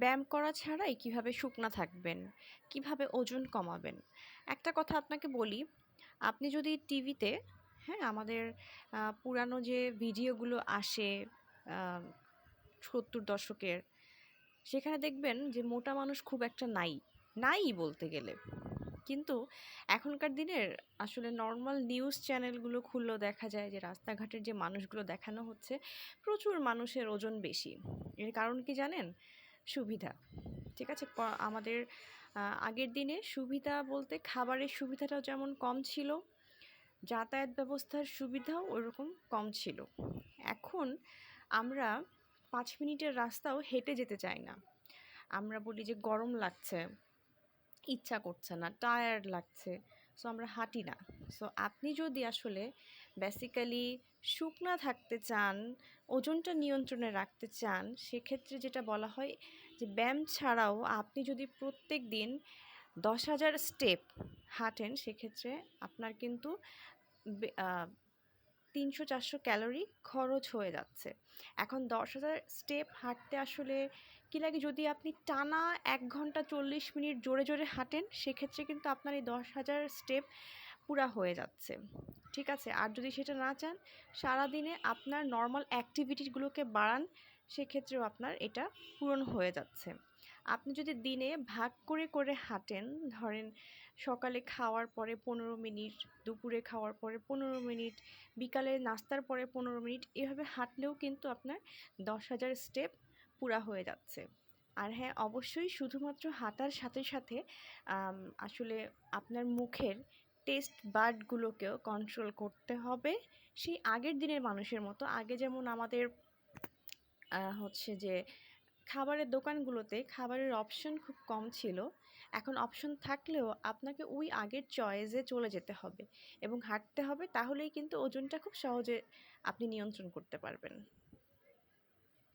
ব্যায়াম করা ছাড়াই কীভাবে শুকনা থাকবেন, কীভাবে ওজন কমাবেন। একটা কথা আপনাকে বলি, আপনি যদি টিভিতে হ্যাঁ আমাদের পুরানো যে ভিডিওগুলো আসে সত্তর দশকের, সেখানে দেখবেন যে মোটা মানুষ খুব একটা নাই নাই বলতে গেলে। কিন্তু এখনকার দিনের আসলে নর্মাল নিউজ চ্যানেলগুলো খুললেও দেখা যায় যে রাস্তাঘাটের যে মানুষগুলো দেখানো হচ্ছে, প্রচুর মানুষের ওজন বেশি। এর কারণ কি জানেন? সুবিধা। ঠিক আছে? আমাদের আগের দিনে সুবিধা বলতে খাবারের সুবিধাটাও যেমন কম ছিল, যাতায়াত ব্যবস্থার সুবিধাও ওরকম কম ছিল। এখন আমরা পাঁচ মিনিটের রাস্তাও হেঁটে যেতে চাই না। আমরা বলি যে গরম লাগছে, ইচ্ছা করছে না টায়ার্ড লাগছে সো আমরা হাঁটি না। সো আপনি যদি আসলে বেসিক্যালি শুকনা থাকতে চান, ওজনটা নিয়ন্ত্রণে রাখতে চান, সেক্ষেত্রে যেটা বলা হয় যে ব্যায়াম ছাড়াও আপনি যদি প্রত্যেক দিন দশ হাজার স্টেপ হাঁটেন, সেক্ষেত্রে আপনার কিন্তু তিনশো চারশো ক্যালোরি খরচ হয়ে যাচ্ছে। এখন দশ হাজার স্টেপ হাঁটতে আসলে কি লাগে? যদি আপনি টানা এক ঘণ্টা চল্লিশ মিনিট জোরে জোরে হাঁটেন, সেক্ষেত্রে কিন্তু আপনার এই দশ হাজার স্টেপ পুরা হয়ে যাচ্ছে। ঠিক আছে? আর যদি সেটা না চান, সারাদিনে আপনার নর্মাল অ্যাক্টিভিটিগুলোকে বাড়ান, সেক্ষেত্রেও আপনার এটা পূরণ হয়ে যাচ্ছে। আপনি যদি দিনে ভাগ করে করে হাঁটেন, ধরেন সকালে খাওয়ার পরে পনেরো মিনিট, দুপুরে খাওয়ার পরে পনেরো মিনিট, বিকালে নাস্তার পরে পনেরো মিনিট, এভাবে হাঁটলেও কিন্তু আপনার দশ হাজার স্টেপ পুরা হয়ে যাচ্ছে। আর হ্যাঁ অবশ্যই শুধুমাত্র হাঁটার সাথে সাথে আসলে আপনার মুখের টেস্ট বার্ডগুলোকেও কন্ট্রোল করতে হবে। সেই আগের দিনের মানুষের মতো। আগে যেমন আমাদের হচ্ছে যে খাবারের দোকানগুলোতে খাবারের অপশন খুব কম ছিল। এখন অপশন থাকলেও আপনাকে ওই আগের চয়েসে চলে যেতে হবে এবং হাঁটতে হবে। তাহলেই কিন্তু ওজনটা খুব সহজে আপনি নিয়ন্ত্রণ করতে পারবেন।